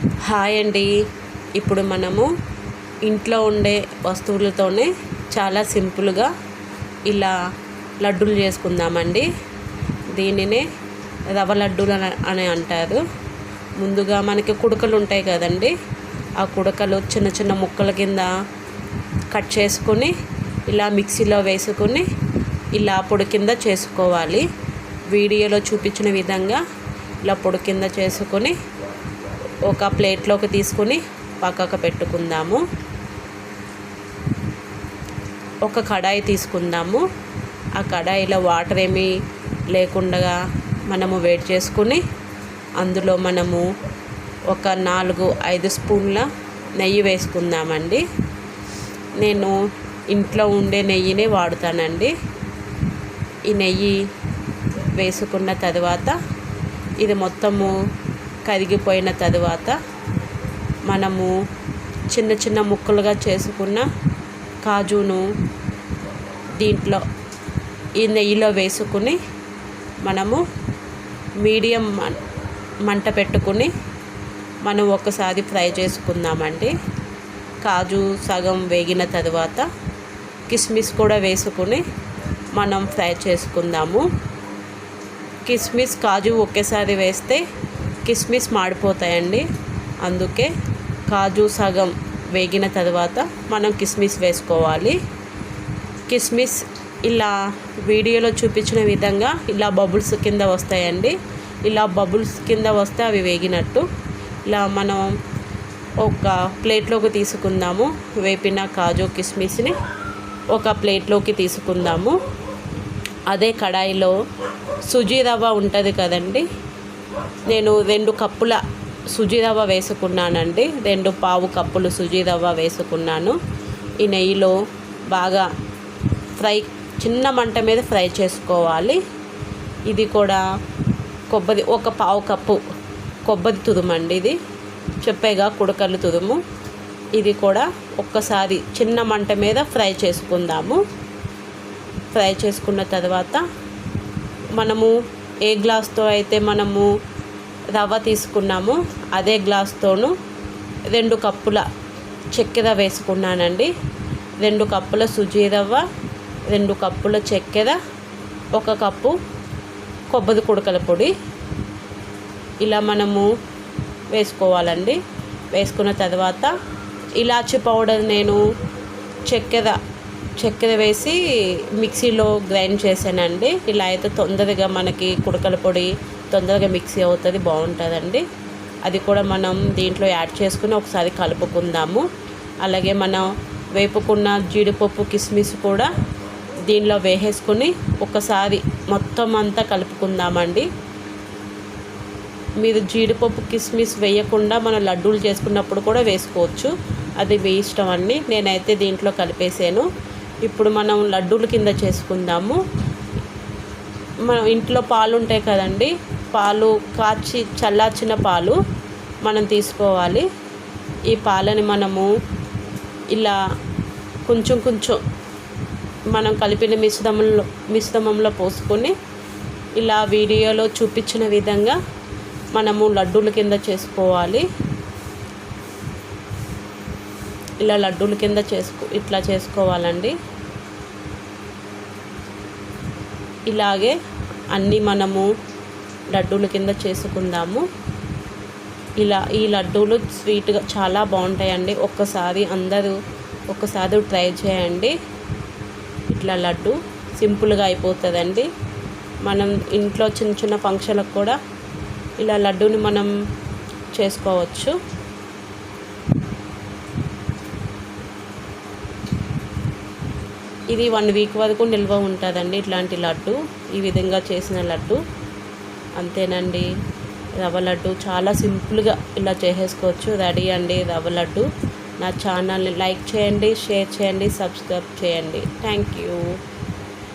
Hi అండి. ఇప్పుడు మనము ఇంట్లో ఉండే వస్తువులతోనే చాలా సింపుల్గా ఇలా లడ్డూలు చేసుకుందామండి. దీనినే రవ లడ్డూలు అని అని అంటారు. ముందుగా మనకి కుడకలు ఉంటాయి కదండి. ఆ కుడకలు చిన్న చిన్న ముక్కల కింద కట్ చేసుకొని ఇలా మిక్సీలో వేసుకొని ఇలా పొడి కింద చేసుకోవాలి. వీడియోలో చూపించిన విధంగా ఇలా పొడి కింద చేసుకొని ఒక ప్లేట్లోకి తీసుకొని పక్కకు పెట్టుకుందాము. ఒక కడాయి తీసుకుందాము. ఆ కడాయిలో వాటర్ ఏమీ లేకుండా మనము వేడి చేసుకుని అందులో మనము ఒక నాలుగు ఐదు స్పూన్ల నెయ్యి వేసుకుందామండి. నేను ఇంట్లో ఉండే నెయ్యినే వాడుతానండి. ఈ నెయ్యి వేసుకున్న తర్వాత ఇది మొత్తము కరిగిపోయిన తరువాత మనము చిన్న చిన్న ముక్కలుగా చేసుకున్న కాజును దీంట్లో ఈ నెయ్యిలో వేసుకుని మనము మీడియం మంట పెట్టుకుని మనం ఒకసారి ఫ్రై చేసుకుందామండి. కాజు సగం వేగిన తర్వాత కిస్మిస్ కూడా వేసుకుని మనం ఫ్రై చేసుకుందాము. కిస్మిస్ కాజు ఒకేసారి వేస్తే కిస్మిస్ మాడిపోతాయండి. అందుకే కాజు సగం వేగిన తర్వాత మనం కిస్మిస్ వేసుకోవాలి. కిస్మిస్ ఇలా వీడియోలో చూపించిన విధంగా ఇలా బబుల్స్ కింద వస్తాయండి. ఇలా బబుల్స్ కింద వస్తే అవి వేగినట్టు. ఇలా మనం ఒక ప్లేట్లోకి తీసుకుందాము. వేపిన కాజు కిస్మిస్ని ఒక ప్లేట్లోకి తీసుకుందాము. అదే కడాయిలో సుజీ రవ్వ ఉంటుంది కదండి. నేను రెండు కప్పుల సుజీ రవ్వ వేసుకున్నానండి. రెండు పావు కప్పులు సుజీ రవ్వ వేసుకున్నాను. ఈ నెయ్యిలో బాగా ఫ్రై చిన్న మంట మీద ఫ్రై చేసుకోవాలి. ఇది కూడా కొబ్బరి ఒక పావు కప్పు కొబ్బరి తురుమండి ఇది. చెప్పేగా కుడకలు తురుము. ఇది కూడా ఒక్కసారి చిన్న మంట మీద ఫ్రై చేసుకుందాము. ఫ్రై చేసుకున్న తర్వాత మనము ఏ గ్లాస్తో అయితే మనము రవ్వ తీసుకున్నామో అదే గ్లాస్తోను రెండు కప్పుల చక్కెర వేసుకున్నానండి. రెండు కప్పుల సుజీ రవ్వ రెండు కప్పుల చక్కెర ఒక కప్పు కొబ్బరి కుడకల పొడి. ఇలా మనము వేసుకోవాలండి. వేసుకున్న తర్వాత ఇలాచి పౌడర్ నేను చక్కెర చక్కెర వేసి మిక్సీలో గ్రైండ్ చేశానండి. ఇలా అయితే తొందరగా మనకి కుడకల పొడి తొందరగా మిక్సీ అవుతుంది బాగుంటుందండి. అది కూడా మనం దీంట్లో యాడ్ చేసుకుని ఒకసారి కలుపుకుందాము. అలాగే మనం వేపుకున్న జీడిపప్పు కిస్మిస్ కూడా దీనిలో వేసేసుకుని ఒకసారి మొత్తం అంతా కలుపుకుందామండి. మీరు జీడిపప్పు కిస్మిస్ వేయకుండా మనం లడ్డూలు చేసుకున్నప్పుడు కూడా వేసుకోవచ్చు. అది మీ ఇష్టం అండి. నేనైతే దీంట్లో కలిపేసాను ఇప్పుడు మనం లడ్డూల కింద చేసుకుందాము. మనం ఇంట్లో పాలు ఉంటాయి కదండి పాలు కాచి చల్లార్చిన పాలు మనం తీసుకోవాలి. ఈ పాలని మనము ఇలా కొంచెం కొంచెం మనం కలిపిన మిశ్రమంలో మిశ్రమంలో పోసుకొని ఇలా వీడియోలో చూపించిన విధంగా మనము లడ్డూల కింద చేసుకోవాలి. ఇలా లడ్డూల కింద చేసుకో ఇట్లా చేసుకోవాలండి. ఇలాగే అన్నీ మనము లడ్డూల కింద చేసుకుందాము. ఇలా ఈ లడ్డూలు స్వీట్గా చాలా బాగుంటాయండి. ఒక్కసారి అందరూ ఒక్కసారి ట్రై చేయండి. ఇట్లా లడ్డు సింపుల్గా అయిపోతుందండి. మనం ఇంట్లో చిన్న చిన్న ఫంక్షన్లకు కూడా ఇలా లడ్డూని మనం చేసుకోవచ్చు. ఇది వన్ వీక్ వరకు నిల్వ ఉంటుందండి ఇట్లాంటి లడ్డు. ఈ విధంగా చేసిన లడ్డు. అంతేనండి. రవ్వ లడ్డు చాలా సింపుల్గా ఇలా చేసేసుకోవచ్చు. రెడీ అండి రవ్వ లడ్డు. నా ఛానల్ని లైక్ చేయండి షేర్ చేయండి సబ్స్క్రైబ్ చేయండి. Thank you